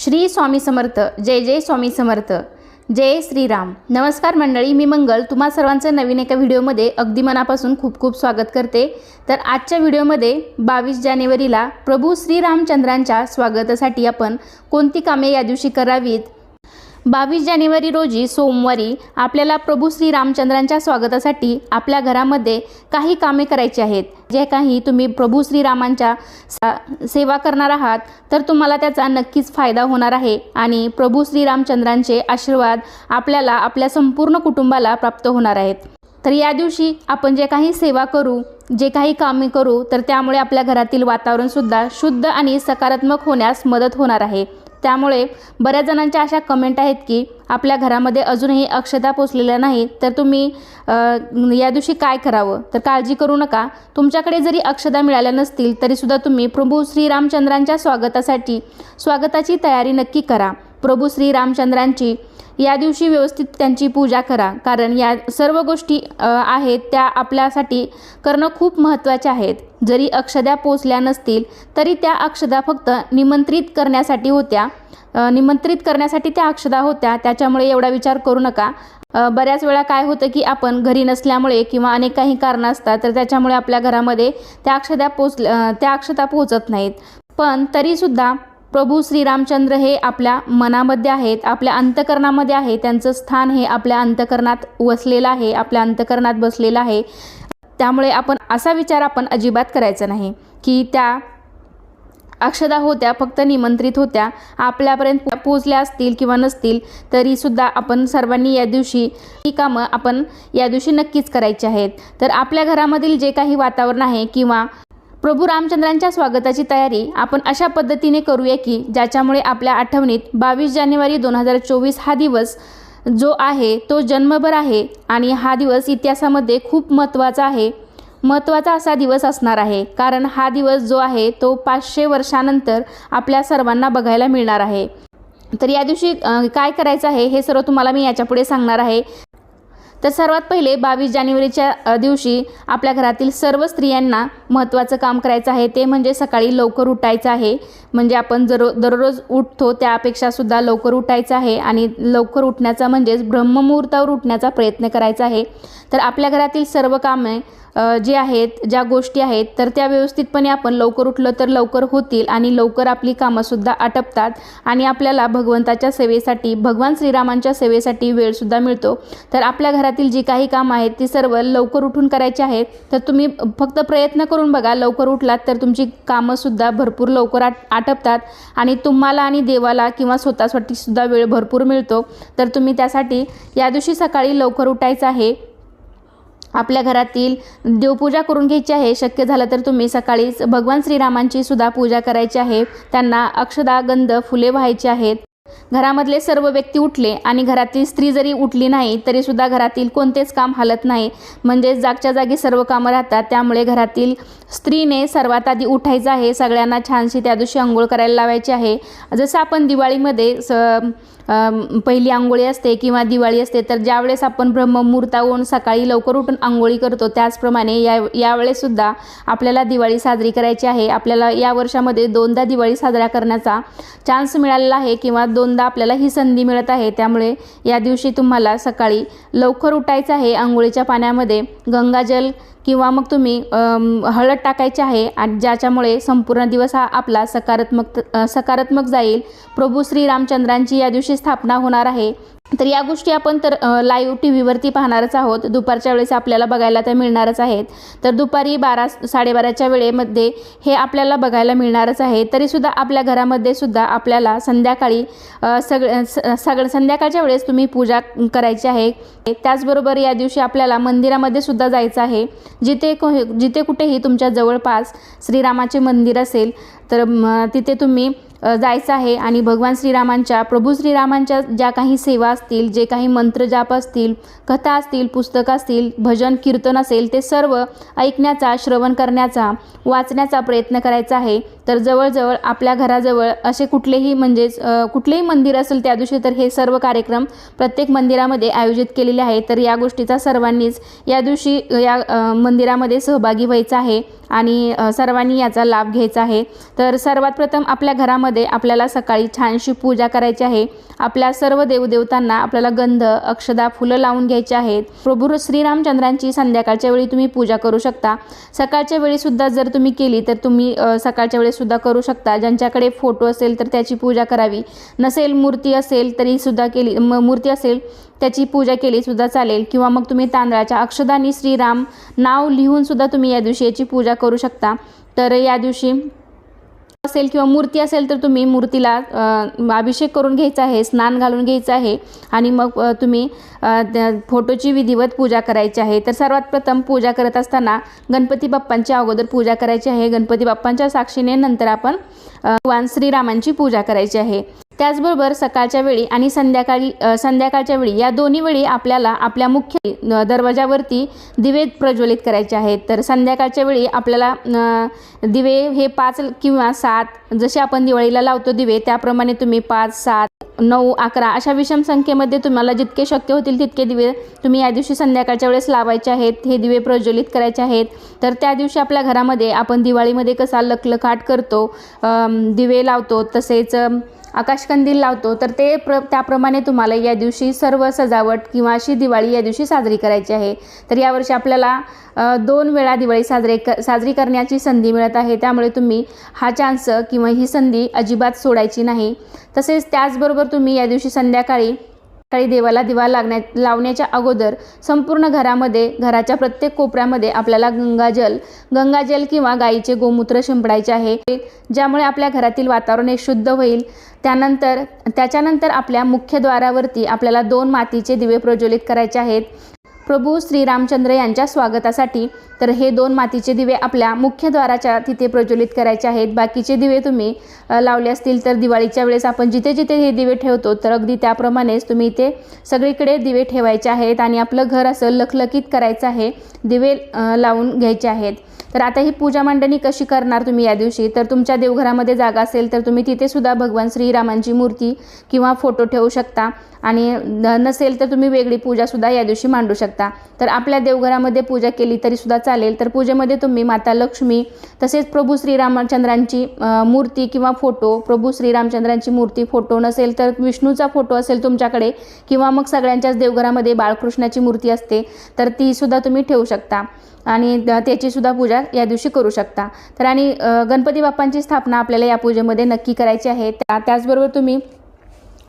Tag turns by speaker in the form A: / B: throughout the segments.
A: श्री स्वामी समर्थ. जय जय स्वामी समर्थ. जय श्रीराम. नमस्कार मंडळी मी मंगल. तुम्हा सर्वांचं नवीन एका व्हिडिओमध्ये अगदी मनापासून खूप खूप स्वागत करते. तर आजच्या व्हिडिओमध्ये बावीस जानेवारीला प्रभू श्रीरामचंद्रांच्या स्वागतासाठी आपण कोणती कामे या दिवशी करावीत? बावीस जानेवारी रोजी सोमवारी आपल्याला प्रभू श्री रामचंद्रांच्या स्वागतासाठी आपल्या घरामध्ये काही कामे करायची आहेत. जे काही तुम्ही प्रभू श्रीरामांच्या सा- सेवा करणार आहात तर तुम्हाला त्याचा नक्कीच फायदा होणार आहे आणि प्रभू श्रीरामचंद्रांचे आशीर्वाद आपल्याला आपल्या संपूर्ण कुटुंबाला प्राप्त होणार आहेत. तर या दिवशी आपण जे काही सेवा करू जे काही कामे करू तर त्यामुळे आपल्या घरातील वातावरणसुद्धा शुद्ध आणि सकारात्मक होण्यास मदत होणार आहे. त्यामुळे बऱ्याच जणांच्या अशा कमेंट आहेत की आपल्या घरामध्ये अजूनही अक्षता पोचलेल्या नाहीत. तर तुम्ही या दिवशी काय करावं? तर काळजी करू नका. तुमच्याकडे जरी अक्षता मिळाल्या नसतील तरीसुद्धा तुम्ही प्रभू श्रीरामचंद्रांच्या स्वागतासाठी स्वागताची तयारी नक्की करा. प्रभू श्रीरामचंद्रांची. या दिवशी व्यवस्थित त्यांची पूजा करा. कारण या सर्व गोष्टी आहेत त्या आपल्यासाठी करणं खूप महत्त्वाच्या आहेत. जरी अक्षदा पोचल्या नसतील तरी त्या अक्षदा फक्त निमंत्रित करण्यासाठी होत्या. निमंत्रित करण्यासाठी त्या अक्षदा होत्या. त्याच्यामुळे एवढा विचार करू नका. बऱ्याच वेळा काय होतं की आपण घरी नसल्यामुळे किंवा अनेक काही कारणं असतात तर त्याच्यामुळे आपल्या घरामध्ये त्या अक्षदा पोच त्या अक्षता पोहोचत नाहीत. पण तरीसुद्धा प्रभू श्रीरामचंद्र हे आपल्या मनामध्ये आहेत आपल्या अंतकरणामध्ये आहे त्यांचं स्थान हे आपल्या अंतकरणात वसलेलं आहे आपल्या अंतकरणात बसलेलं आहे. त्यामुळे आपण असा विचार आपण अजिबात करायचा नाही की त्या अक्षदा होत्या फक्त निमंत्रित होत्या आपल्यापर्यंत पोचल्या असतील किंवा नसतील तरीसुद्धा आपण सर्वांनी या दिवशी ही कामं आपण या दिवशी नक्कीच करायची आहेत. तर आपल्या घरामधील जे काही वातावरण आहे किंवा प्रभू रामचंद्रांच्या स्वागताची तयारी आपण अशा पद्धतीने करूया की ज्याच्यामुळे आपल्या आठवणीत बावीस जानेवारी दोन हजार चोवीस हा दिवस जो आहे तो जन्मभर आहे आणि हा दिवस इतिहासामध्ये खूप महत्त्वाचा आहे. महत्त्वाचा असा दिवस असणार आहे कारण हा दिवस जो आहे तो पाचशे वर्षानंतर आपल्या सर्वांना बघायला मिळणार आहे. तर या दिवशी काय करायचं आहे हे सर्व तुम्हाला मी याच्यापुढे सांगणार आहे. तर सर्वात पहिले बावीस जानेवारीच्या दिवशी आपल्या घरातील सर्व स्त्रियांना महत्त्वाचं काम करायचं आहे. ते म्हणजे सकाळी लवकर उठायचं आहे. म्हणजे आपण जरो दररोज उठतो त्यापेक्षासुद्धा लवकर उठायचं आहे आणि लवकर उठण्याचा म्हणजेच ब्रह्ममुहूर्तावर उठण्याचा प्रयत्न करायचा आहे. तर आपल्या घरातील सर्व कामे जे आहेत ज्या गोष्टी आहेत तर त्या व्यवस्थितपणे आपण लवकर उठलं तर लवकर होतील आणि लवकर आपली कामंसुद्धा आटपतात आणि आपल्याला भगवंताच्या सेवेसाठी भगवान श्रीरामांच्या सेवेसाठी वेळसुद्धा मिळतो. तर आपल्या घरातील जी काही कामं आहेत ती सर्व लवकर उठून करायची आहेत. तर तुम्ही फक्त प्रयत्न करून बघा लवकर उठलात तर तुमची कामंसुद्धा भरपूर लवकर आट आटपतात. आणि तुम्हाला आणि देवाला किंवा स्वतःसाठी सुद्धा वेळ भरपूर मिळतो. तर तुम्ही त्यासाठी या दिवशी सकाळी लवकर उठायचं आहे. आपल्या घरातील देवपूजा करून घ्यायची आहे. शक्य झालं तर तुम्ही सकाळीच भगवान श्रीरामांची सुद्धा पूजा करायची आहे. त्यांना अक्षदा गंध फुले व्हायची आहेत. घरामधले सर्व व्यक्ती उठले आणि घरातील स्त्री जरी उठली नाही तरीसुद्धा घरातील कोणतेच काम हलत नाही. म्हणजेच जागच्या जागी सर्व कामं राहतात. त्यामुळे घरातील स्त्रीने सर्वात आधी उठायचं आहे. सगळ्यांना छानशी त्या दिवशी आंघोळ करायला लावायची आहे. जसं आपण दिवाळीमध्ये स पहिली आंघोळी असते किंवा दिवाळी असते तर ज्यावेळेस आपण ब्रह्ममुहूर्तावरून सकाळी लवकर उठून आंघोळी करतो त्याचप्रमाणे या यावेळेसुद्धा आपल्याला दिवाळी साजरी करायची आहे. आपल्याला या वर्षामध्ये दोनदा दिवाळी साजरा करण्याचा चान्स मिळालेला आहे किंवा दोनदा आपल्याला ही संधी मिळत आहे. त्यामुळे या दिवशी तुम्हाला सकाळी लवकर उठायचं आहे. आंघोळीच्या पाण्यामध्ये गंगाजल किंवा मग तुम्ही हळद टाकायची आहे आणि ज्याच्यामुळे संपूर्ण दिवस हा आपला सकारात्मक सकारात्मक जाईल. प्रभू श्री रामचंद्रांची या दिवशी स्थापना होणार आहे. तर या गोष्टी आपण तर लाईव्ह टी व्हीवरती पाहणारच आहोत. दुपारच्या वेळेस आपल्याला बघायला त्या मिळणारच आहेत. तर दुपारी बारा साडेबाराच्या वेळेमध्ये हे आपल्याला बघायला मिळणारच आहे. तरीसुद्धा आपल्या घरामध्ये सुद्धा आपल्याला संध्याकाळी सगळं स- सगळं संध्याकाळच्या वेळेस तुम्ही पूजा करायची आहे. त्याचबरोबर या दिवशी आपल्याला मंदिरामध्ये सुद्धा जायचं आहे. जिथे को जिथे कुठेही तुमच्या जवळपास श्रीरामाचे मंदिर असेल तर तिथे तुम्ही जायचं आहे. आणि भगवान श्रीरामांच्या प्रभू श्रीरामांच्या ज्या काही सेवा असतील जे काही मंत्रजाप असतील कथा असतील पुस्तकं असतील भजन कीर्तन असेल ते सर्व ऐकण्याचा श्रवण करण्याचा वाचण्याचा प्रयत्न करायचा आहे. तर जवळजवळ आपल्या घराजवळ असे कुठलेही म्हणजेच कुठलेही मंदिर असेल त्या दिवशी तर हे सर्व कार्यक्रम प्रत्येक मंदिरामध्ये आयोजित केलेले आहे तर या गोष्टीचा सर्वांनीच या दिवशी या मंदिरामध्ये सहभागी व्हायचा आहे आणि सर्वांनी याचा लाभ घ्यायचा आहे. तर सर्वात प्रथम आपल्या घरामध्ये आपल्याला सकाळी छानशी पूजा करायची आहे. आपल्या सर्व देवदेवतांना आपल्याला गंध अक्षदा फुलं लावून घ्यायची आहेत. प्रभू श्रीरामचंद्रांची संध्याकाळच्या वेळी तुम्ही पूजा करू शकता. सकाळच्या वेळीसुद्धा जर तुम्ही केली तर तुम्ही सकाळच्या वेळेस सुद्धा करू शकता. ज्यांच्याकडे फोटो असेल तर त्याची पूजा करावी. नसेल मूर्ती असेल तरीसुद्धा केली म मूर्ती असेल त्याची पूजा केली सुद्धा चालेल. किंवा मग तुम्ही तांदळाच्या अक्षदानी श्रीराम नाव लिहून सुद्धा तुम्ही या दिवशी याची पूजा करू शकता. तर या दिवशी असेल किंवा मूर्ती असेल तर तुम्ही मूर्तीला अभिषेक करून घ्यायचा आहे स्नान घालून घ्यायचं आहे आणि मग तुम्ही त्या फोटोची विधिवत पूजा करायची आहे. तर सर्वात प्रथम पूजा करत असताना गणपती बाप्पांची अगोदर पूजा करायची आहे. गणपती बाप्पांच्या साक्षीने नंतर आपण भगवान श्रीरामांची पूजा करायची आहे. त्याचबरोबर सकाळच्या वेळी आणि संध्याकाळी संध्याकाळच्या वेळी या दोन्ही वेळी आपल्याला आपल्या मुख्य दरवाजावरती दिवे प्रज्वलित करायचे आहेत. तर संध्याकाळच्या वेळी आपल्याला दिवे हे पाच किंवा सात जसे आपण दिवाळीला लावतो दिवे त्याप्रमाणे तुम्ही पाच सात नऊ अकरा अशा विषम संख्येमध्ये तुम्हाला जितके शक्य होतील तितके दिवे तुम्ही या दिवशी संध्याकाळच्या वेळेस लावायचे आहेत. हे दिवे प्रज्वलित करायचे आहेत. तर त्या दिवशी आपल्या घरामध्ये आपण दिवाळीमध्ये कसा लखलखाट करतो दिवे लावतो तसेच आकाशकंदील लावतो तर ते प्र त्याप्रमाणे तुम्हाला या दिवशी सर्व सजावट किंवा अशी दिवाळी या दिवशी साजरी करायची आहे. तर यावर्षी आपल्याला दोन वेळा दिवाळी साजरे क साजरी करण्याची संधी मिळत आहे. त्यामुळे तुम्ही हा चान्स किंवा ही संधी अजिबात सोडायची नाही. तसेच त्याचबरोबर तुम्ही या दिवशी संध्याकाळी सकाळी देवाला दिवा लागण्या लावण्याच्या अगोदर संपूर्ण घरामध्ये घराच्या प्रत्येक कोपऱ्यामध्ये आपल्याला गंगाजल गंगाजल किंवा गाईचे गोमूत्र शिंपडायचे आहे ज्यामुळे आपल्या घरातील वातावरण हे शुद्ध होईल. त्यानंतर त्याच्यानंतर आपल्या मुख्य द्वारावरती आपल्याला दोन मातीचे दिवे प्रज्वलित करायचे आहेत. प्रभू श्रीरामचंद्र यांच्या स्वागतासाठी तर हे दोन मातीचे दिवे आपल्या मुख्य द्वाराच्या तिथे प्रज्वलित करायचे आहेत. बाकीचे दिवे तुम्ही लावले असतील तर दिवाळीच्या वेळेस आपण जिथे जिथे हे दिवे ठेवतो तर अगदी त्याप्रमाणेच तुम्ही इथे सगळीकडे दिवे ठेवायचे आहेत आणि आपलं घर असं लखलखीत करायचं आहे दिवे लावून घ्यायचे आहेत. तर आता ही पूजा मांडणी कशी करणार तुम्ही या दिवशी? तर तुमच्या देवघरामध्ये जागा असेल तर तुम्ही तिथे सुद्धा भगवान श्रीरामांची मूर्ती किंवा फोटो ठेवू शकता आणि न- नसेल तर तुम्ही वेगळी पूजासुद्धा या दिवशी मांडू शकता. तर आपल्या देवघरामध्ये पूजा केली तरीसुद्धा चालेल तर पूजेमध्ये तुम्ही माता लक्ष्मी तसेच प्रभू श्रीरामचंद्रांची मूर्ती किंवा फोटो प्रभू श्रीरामचंद्रांची मूर्ती फोटो नसेल तर विष्णूचा फोटो असेल तुमच्याकडे किंवा मग सगळ्यांच्याच देवघरामध्ये बाळकृष्णाची मूर्ती असते तर तीसुद्धा तुम्ही ठेवू शकता. आणि त्याचीसुद्धा पूजा या दिवशी करू शकता. तर आणि गणपती बाप्पांची स्थापना आपल्याला या पूजेमध्ये नक्की करायची आहे. त्या त्याचबरोबर तुम्ही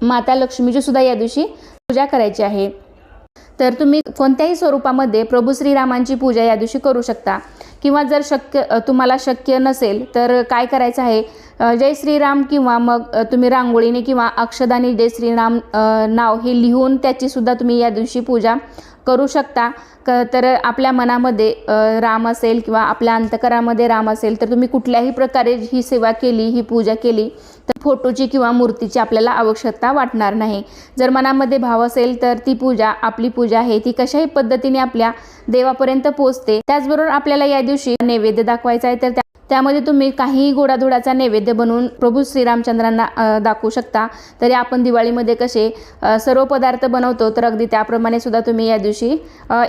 A: माता लक्ष्मीची सुद्धा या दिवशी पूजा करायची आहे. तर तुम्ही कोणत्याही स्वरूपामध्ये प्रभू श्रीरामांची पूजा या दिवशी करू शकता. किंवा जर शक्य तुम्हाला शक्य नसेल तर काय करायचं आहे? जय श्रीराम किंवा मग तुम्ही रांगोळीने किंवा अक्षदाने जय श्रीराम नाव हे लिहून त्याची सुद्धा तुम्ही या दिवशी पूजा करू शकता. क तर आपल्या मनामध्ये राम असेल किंवा आपल्या अंतकरामध्ये राम असेल तर तुम्ही कुठल्याही प्रकारे ही सेवा केली ही पूजा केली तर फोटोची किंवा मूर्तीची आपल्याला आवश्यकता वाटणार नाही. जर मनामध्ये भाव असेल तर ती पूजा आपली पूजा आहे ती कशाही पद्धतीने आपल्या देवापर्यंत पोहोचते. त्याचबरोबर आपल्याला या दिवशी नैवेद्य दाखवायचा आहे तर त्या त्यामध्ये तुम्ही काहीही गोडाधोडाचा नैवेद्य बनवून प्रभू श्रीरामचंद्रांना दाखवू शकता. तरी आपण दिवाळीमध्ये कसे सर्व पदार्थ बनवतो तर अगदी त्याप्रमाणे सुद्धा तुम्ही या दिवशी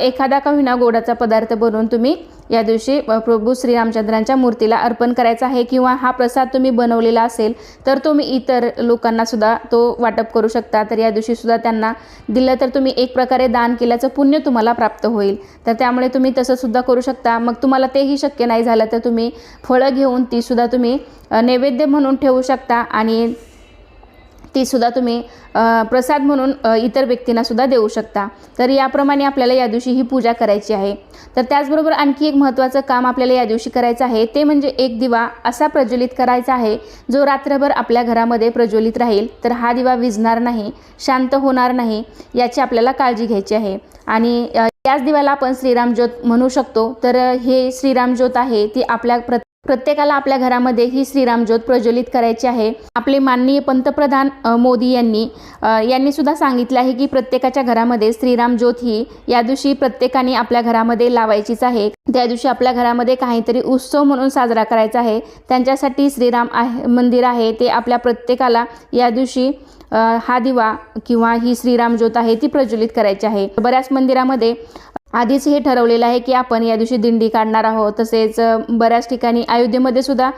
A: एखादा का होईना गोडाचा पदार्थ बनवून तुम्ही या दिवशी प्रभू श्रीरामचंद्रांच्या मूर्तीला अर्पण करायचा आहे किंवा हा प्रसाद तुम्ही बनवलेला असेल तर तुम्ही इतर लोकांना सुद्धा तो वाटप करू शकता. तर या दिवशी सुद्धा त्यांना दिलं तर तुम्ही एक प्रकारे दान केल्याचं पुण्य तुम्हाला प्राप्त होईल. तर त्यामुळे तुम्ही तसं सुद्धा करू शकता. मग तुम्हाला तेही शक्य नाही झालं तर तुम्ही फळं घेऊन ती सुद्धा तुम्ही नैवेद्य म्हणून ठेवू शकता आणि तीसुद्धा तुम्ही प्रसाद म्हणून इतर व्यक्तींनासुद्धा देऊ शकता. तर याप्रमाणे आपल्याला या दिवशी ही पूजा करायची आहे. तर त्याचबरोबर आणखी एक महत्त्वाचं काम आपल्याला या दिवशी करायचं आहे ते म्हणजे एक दिवा असा प्रज्वलित करायचा आहे जो रात्रभर आपल्या घरामध्ये प्रज्वलित राहील. तर हा दिवा विजणार नाही शांत होणार नाही याची आपल्याला काळजी घ्यायची आहे. आणि त्याच याच दिव्याला आपण श्रीराम ज्योत म्हणू शकतो. तर हे श्रीराम ज्योत आहे ती आपल्या प्रत्येक प्रत्येकाला आपल्या घरामध्ये ही श्रीराम ज्योत प्रज्वलित करायची आहे. आपले माननीय पंतप्रधान मोदी यांनी यांनी सुद्धा सांगितलं आहे की प्रत्येकाच्या घरामध्ये श्रीराम ज्योत ही या दिवशी प्रत्येकाने आपल्या घरामध्ये लावायचीच आहे. त्या दिवशी आपल्या घरामध्ये काहीतरी उत्सव म्हणून साजरा करायचा आहे. त्यांच्यासाठी श्रीराम आहे मंदिर आहे. ते आपल्या प्रत्येकाला या दिवशी हा दिवा किंवा ही श्रीराम ज्योत आहे ती प्रज्वलित करायची आहे. बऱ्याच मंदिरामध्ये आधीच हे ठरवलेलं आहे की आपण या दिवशी दिंडी काढणार आहोत. तसेच बऱ्याच ठिकाणी अयोध्येमध्ये सुद्धा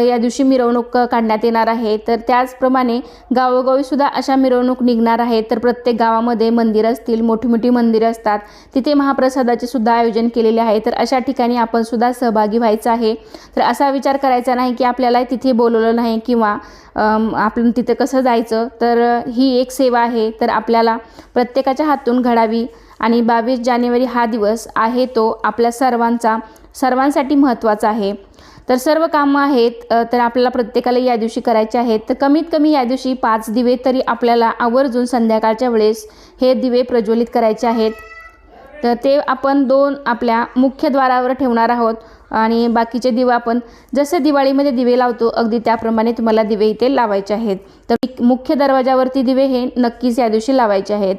A: या दिवशी मिरवणूक काढण्यात येणार आहे. तर त्याचप्रमाणे गावोगावी सुद्धा अशा मिरवणूक निघणार आहेत. तर प्रत्येक गावामध्ये मंदिर असतील मोठी मोठी मंदिरं असतात. तिथे महाप्रसादाचे सुद्धा आयोजन केलेले आहे. तर अशा ठिकाणी आपण सुद्धा सहभागी व्हायचं आहे. तर असा विचार करायचा नाही की आपल्याला तिथे बोलवलं नाही किंवा आपण तिथं कसं जायचं. तर ही एक सेवा आहे. तर आपल्याला प्रत्येकाच्या हातून घडावी आणि बावीस जानेवारी हा दिवस आहे तो आपल्या सर्वांचा सर्वांसाठी महत्त्वाचा आहे. तर सर्व कामं आहेत तर आपल्याला प्रत्येकाला या दिवशी करायचे आहेत. तर कमीत कमी या दिवशी पाच दिवे तरी आपल्याला आवर्जून संध्याकाळच्या वेळेस हे दिवे प्रज्वलित करायचे आहेत. तर ते आपण दोन आपल्या मुख्य द्वारावर ठेवणार आहोत आणि बाकीचे दिवे आपण जसे दिवाळीमध्ये दिवे लावतो अगदी त्याप्रमाणे तुम्हाला दिवे इथे लावायचे आहेत. तर मुख्य दरवाजावरती दिवे हे नक्कीच या दिवशी लावायचे आहेत.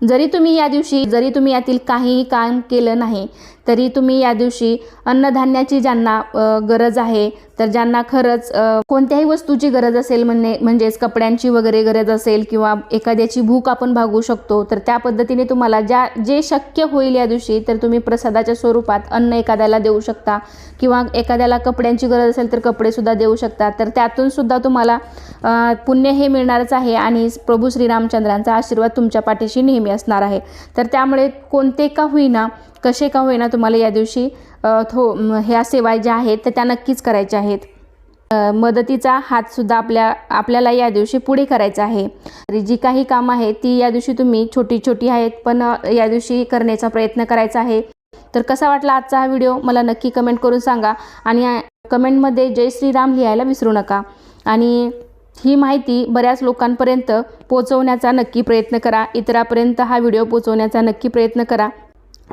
A: जरी तुम्ही या दिवशी जरी तुम्ही यातील काहीही काम केलं नाही तरी तुम्ही या दिवशी अन्नधान्याची ज्यांना गरज आहे तर ज्यांना खरंच कोणत्याही वस्तूची गरज असेल म्हणजे म्हणजेच कपड्यांची वगैरे गरज असेल किंवा एखाद्याची भूक आपण भागू शकतो तर त्या पद्धतीने तुम्हाला ज्या जे शक्य होईल या दिवशी तर तुम्ही प्रसादाच्या स्वरूपात अन्न एखाद्याला देऊ शकता. किंवा एखाद्याला कपड्यांची गरज असेल तर कपडेसुद्धा देऊ शकता. तर त्यातून सुद्धा तुम्हाला पुण्य हे मिळणारच आहे आणि प्रभू श्रीरामचंद्रांचा आशीर्वाद तुमच्या पाठीशी नेहमी असणार आहे. तर त्यामुळे कोणते का होईना कसे का होईना तुम्हाला या दिवशी थो ह्या सेवा ज्या आहेत तर त्या नक्कीच करायच्या आहेत. मदतीचा हातसुद्धा आपल्या आपल्याला या दिवशी पुढे करायचा आहे. तरी जी काही कामं आहेत ती या दिवशी तुम्ही छोटी छोटी आहेत पण या दिवशी करण्याचा प्रयत्न करायचा आहे. तर कसा वाटला आजचा हा व्हिडिओ? मला नक्की कमेंट करून सांगा. आणि कमेंटमध्ये जय श्रीराम लिहायला विसरू नका. आणि ही माहिती बऱ्याच लोकांपर्यंत पोचवण्याचा नक्की प्रयत्न करा. इतरापर्यंत हा व्हिडिओ पोचवण्याचा नक्की प्रयत्न करा.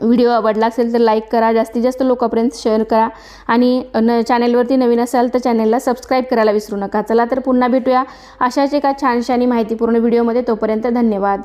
A: व्हिडिओ आवडला असेल तर लाईक करा जास्तीत जास्त लोकांपर्यंत शेअर करा आणि न चॅनेलवरती नवीन असाल तर चॅनेलला सबस्क्राईब करायला विसरू नका. चला तर पुन्हा भेटूया अशाच एका छानशानी माहितीपूर्ण व्हिडिओमध्ये. तोपर्यंत धन्यवाद.